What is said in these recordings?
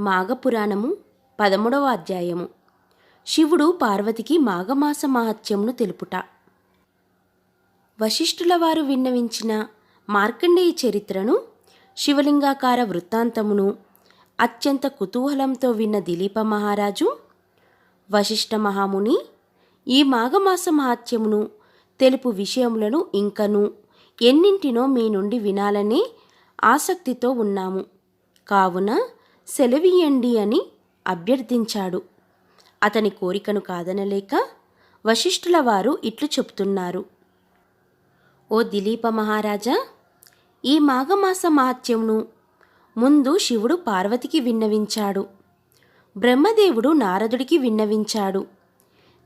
మాఘపురాణము పదమూడవ అధ్యాయము. శివుడు పార్వతికి మాఘమాస మహత్యమును తెలుపుట. వశిష్ఠుల వారు విన్నవించిన మార్కండేయ చరిత్రను శివలింగాకార వృత్తాంతమును అత్యంత కుతూహలంతో విన్న దిలీప మహారాజు వశిష్ఠ మహాముని ఈ మాఘమాస మహత్యమును తెలుపు విషయములను ఇంకను ఎన్నింటినో మీ నుండి వినాలనే ఆసక్తితో ఉన్నాము. కావున సెలవియండి అని అభ్యర్థించాడు. అతని కోరికను కాదనలేక వశిష్ఠుల వారు ఇట్లు చెప్తున్నారు. ఓ దిలీప మహారాజా ఈ మాఘమాస మహత్యమును ముందు శివుడు పార్వతికి విన్నవించాడు. బ్రహ్మదేవుడు నారదుడికి విన్నవించాడు.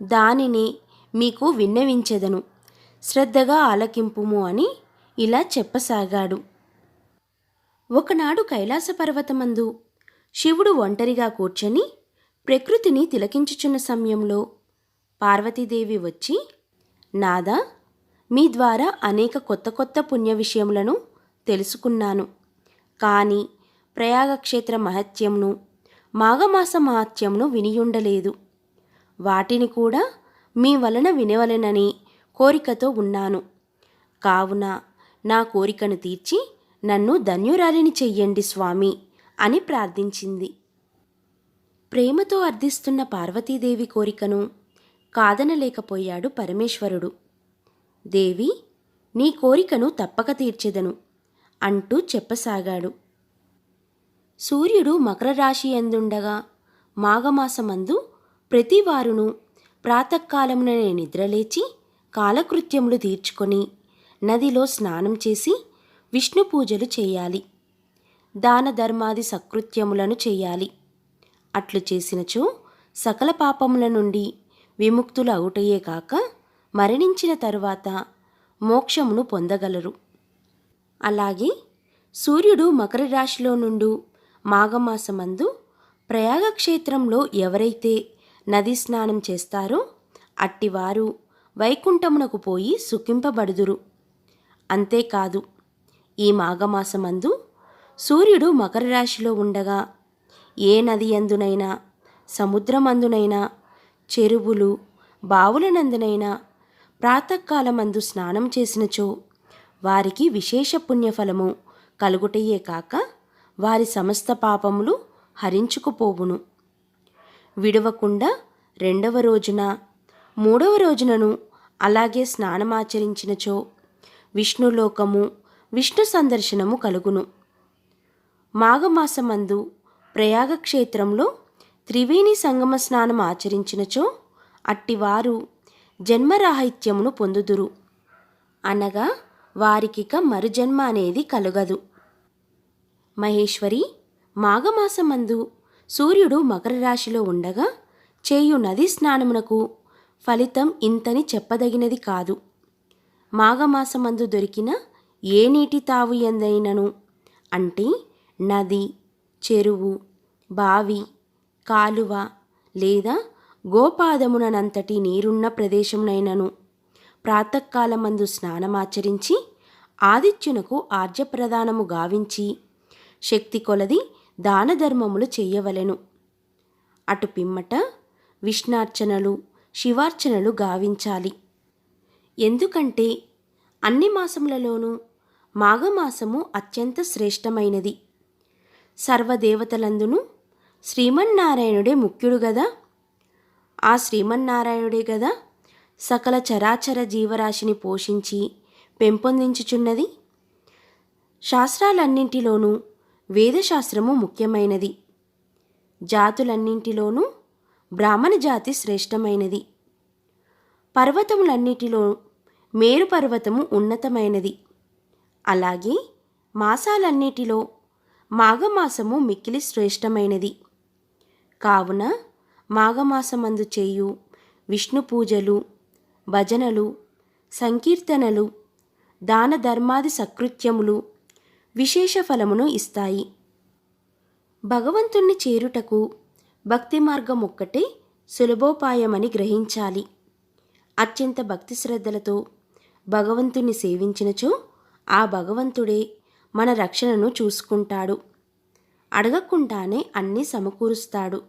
దానిని మీకు విన్నవించెదను. శ్రద్ధగా ఆలకింపుము అని ఇలా చెప్పసాగాడు. ఒకనాడు కైలాస పర్వతమందు శివుడు ఒంటరిగా కూర్చొని ప్రకృతిని తిలకించుచున్న సమయంలో పార్వతీదేవి వచ్చి నాదా మీ ద్వారా అనేక కొత్త కొత్త పుణ్య విషయములను తెలుసుకున్నాను. కానీ ప్రయాగక్షేత్ర మహత్యంను మాఘమాస మహత్యంను వినియుండలేదు. వాటిని కూడా మీ వలన వినవలెనని కోరికతో ఉన్నాను. కావున నా కోరికను తీర్చి నన్ను ధన్యురాలిని చెయ్యండి స్వామి. అని ప్రార్థించింది. ప్రేమతో అర్థిస్తున్న పార్వతీదేవి కోరికను కాదనలేకపోయాడు పరమేశ్వరుడు. దేవి నీ కోరికను తప్పక తీర్చెదను అంటూ చెప్పసాగాడు. సూర్యుడు మకర రాశి ఎందుండగా మాఘమాసమందు ప్రతివారును ప్రాతకాలముననే నిద్రలేచి కాలకృత్యములు తీర్చుకొని నదిలో స్నానం చేసి విష్ణు పూజలు చేయాలి. దాన ధర్మాది సకృత్యములను చేయాలి. అట్లు చేసినచో సకల పాపముల నుండి విముక్తులు అవుటయే కాక మరణించిన తరువాత మోక్షమును పొందగలరు. అలాగే సూర్యుడు మకర రాశిలో నుండు మాఘమాసమందు ప్రయాగక్షేత్రంలో ఎవరైతే నది స్నానం చేస్తారో అట్టివారు వైకుంఠమునకు పోయి సుఖింపబడుదురు. అంతేకాదు ఈ మాఘమాసమందు సూర్యుడు మకర రాశిలో ఉండగా ఏ నది అందునైనా సముద్రమందునైనా చెరువులు బావులనందునైనా ప్రాతకాలమందు స్నానం చేసినచో వారికి విశేష పుణ్యఫలము కలుగుటయే కాక వారి సమస్త పాపములు హరించుకుపోవును. విడవకుండా రెండవ రోజున మూడవ రోజునను అలాగే స్నానమాచరించినచో విష్ణులోకము విష్ణు సందర్శనము కలుగును. మాఘమాసమందు ప్రయాగక్షేత్రంలో త్రివేణి సంగమ స్నానం ఆచరించినచో అట్టివారు జన్మరాహిత్యమును పొందుదురు. అనగా వారికిక మరుజన్మ అనేది కలుగదు. మహేశ్వరి మాఘమాసమందు సూర్యుడు మకర రాశిలో ఉండగా చేయు నది స్నానమునకు ఫలితం ఇంతని చెప్పదగినది కాదు. మాఘమాసమందు దొరికిన ఏ నీటి తావు ఎందైనను? అంటే నది చెరువు బావి కాలువ లేదా గోపాదమునంతటి నీరున్న ప్రదేశమునైనను. ప్రాతకాలమందు స్నానమాచరించి ఆదిత్యునకు ఆర్జప్రదానము గావించి శక్తి కొలది దానధర్మములు చేయవలెను చెయ్యవలెను. అటు పిమ్మట విష్ణార్చనలు శివార్చనలు గావించాలి. ఎందుకంటే అన్ని మాసములలోనూ మాఘమాసము అత్యంత శ్రేష్టమైనది. సర్వదేవతలందును శ్రీమన్నారాయణుడే ముఖ్యుడు గదా? ఆ శ్రీమన్నారాయణుడే గదా సకల చరాచర జీవరాశిని పోషించి పెంపొందించుచున్నది? శాస్త్రాలన్నింటిలోనూ వేదశాస్త్రము ముఖ్యమైనది. జాతులన్నింటిలోనూ బ్రాహ్మణ జాతి శ్రేష్టమైనది. పర్వతములన్నిటిలో మేరు పర్వతము ఉన్నతమైనది. అలాగే మాసాలన్నిటిలో మాఘమాసము మిక్కిలి శ్రేష్టమైనది. కావున మాఘమాసమందు చేయు విష్ణు పూజలు భజనలు సంకీర్తనలు దాన ధర్మాది సకృత్యములు విశేష ఫలమును ఇస్తాయి. భగవంతుణ్ణి చేరుటకు భక్తి మార్గం ఒక్కటే సులభోపాయమని గ్రహించాలి. అత్యంత భక్తి శ్రద్ధలతో భగవంతుని సేవించినచో ఆ భగవంతుడే మన రక్షణను చూసుకుంటాడు. అడగకుండానే అన్నీ సమకూరుస్తాడు.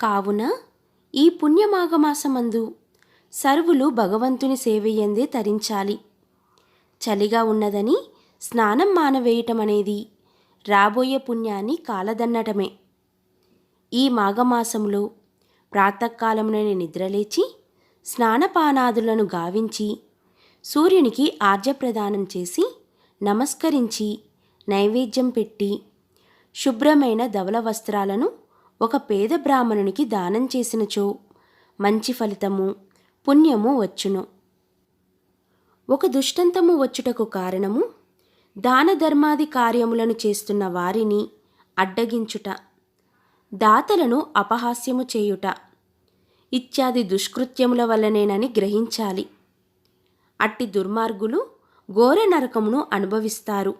కావున ఈ పుణ్యమాఘమాసమందు సర్వులు భగవంతుని సేవయందే తరించాలి. చలిగా ఉన్నదని స్నానం మానవేయటం అనేది రాబోయే పుణ్యాన్ని కాలదన్నటమే. ఈ మాఘమాసంలో ప్రాతకాలంలోనే నిద్రలేచి స్నానపానాదులను గావించి సూర్యునికి ఆర్జప్రదానం చేసి నమస్కరించి నైవేద్యం పెట్టి శుభ్రమైన ధవల వస్త్రాలను ఒక పేద బ్రాహ్మణునికి దానం చేసినచో మంచి ఫలితము పుణ్యము వచ్చును. ఒక దుష్టంతము వచ్చుటకు కారణము దాన ధర్మాది కార్యములను చేస్తున్న వారిని అడ్డగించుట దాతలను అపహాస్యము చేయుట ఇత్యాది దుష్కృత్యముల వల్లనేనని గ్రహించాలి. అట్టి దుర్మార్గులు ఘోర నరకమును అనుభవిస్తారు.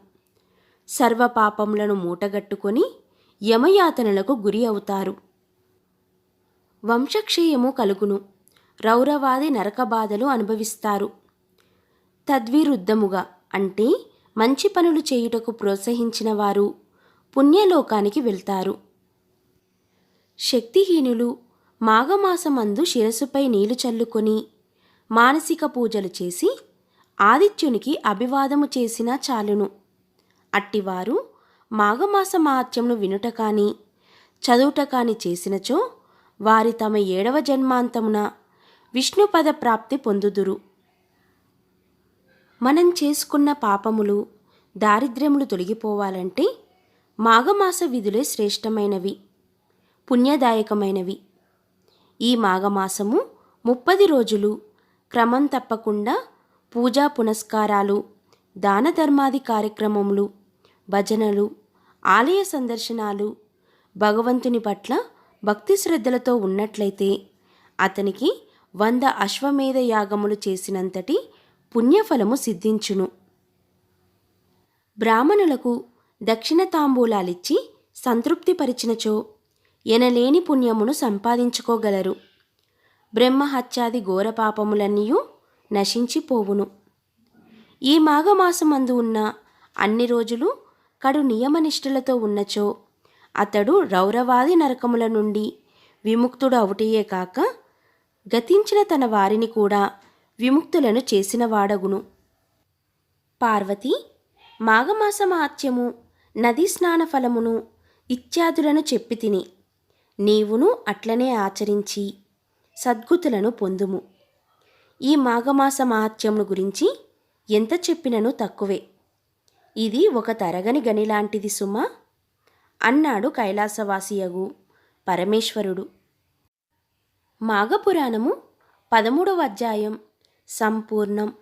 సర్వపాపములను మూటగట్టుకొని యమయాతనలకు గురి అవుతారు. వంశక్షయము కలుగును. రౌరవాది నరకబాధలు అనుభవిస్తారు. తద్విరుద్ధముగా అంటే మంచి పనులు చేయుటకు ప్రోత్సహించిన వారు పుణ్యలోకానికి వెళ్తారు. శక్తిహీనులు మాఘమాసమందు శిరస్సుపై నీళ్ళు చల్లుకొని మానసిక పూజలు చేసి ఆదిత్యునికి అభివాదము చేసినా చాలును. అట్టివారు మాఘమాస మహాత్యమును వినుట కానీ చదువుట కానీ చేసినచో వారి తమ ఏడవ జన్మాంతమున విష్ణుపద ప్రాప్తి పొందుదురు. మనం చేసుకున్న పాపములు దారిద్ర్యములు తొలగిపోవాలంటే మాఘమాస విధులే శ్రేష్టమైనవి పుణ్యదాయకమైనవి. ఈ మాఘమాసము ముప్పది రోజులు క్రమం తప్పకుండా పూజా పునస్కారాలు దాన ధర్మాది కార్యక్రమములు భజనలు ఆలయ సందర్శనాలు భగవంతుని పట్ల భక్తి శ్రద్ధలతో ఉన్నట్లయితే అతనికి వంద అశ్వమేధ యాగములు చేసినంతటి పుణ్యఫలము సిద్ధించును. బ్రాహ్మణులకు దక్షిణ తాంబూలాలిచ్చి సంతృప్తిపరిచినచో ఎనలేని పుణ్యమును సంపాదించుకోగలరు. బ్రహ్మహత్యాది ఘోర పాపములన్నీయూ నశించిపోవును. ఈ మాఘమాసమందు ఉన్న అన్ని రోజులు కడు నియమనిష్ఠులతో ఉన్నచో అతడు రౌరవాది నరకముల నుండి విముక్తుడు అవుటయే కాక గతించిన తన వారిని కూడా విముక్తులను చేసిన వాడగును పార్వతి మాఘమాసమాత్యము నదీ స్నాన ఫలమును ఇత్యాదులను చెప్పి తిని నీవును అట్లనే ఆచరించి సద్గుతులను పొందుము. ఈ మాఘమాస మహత్యమును గురించి ఎంత చెప్పినను తక్కువే. ఇది ఒక తరగని గనిలాంటిది సుమ. అన్నాడు కైలాసవాసియగు పరమేశ్వరుడు. మాఘపురాణము పదమూడవ అధ్యాయం సంపూర్ణం.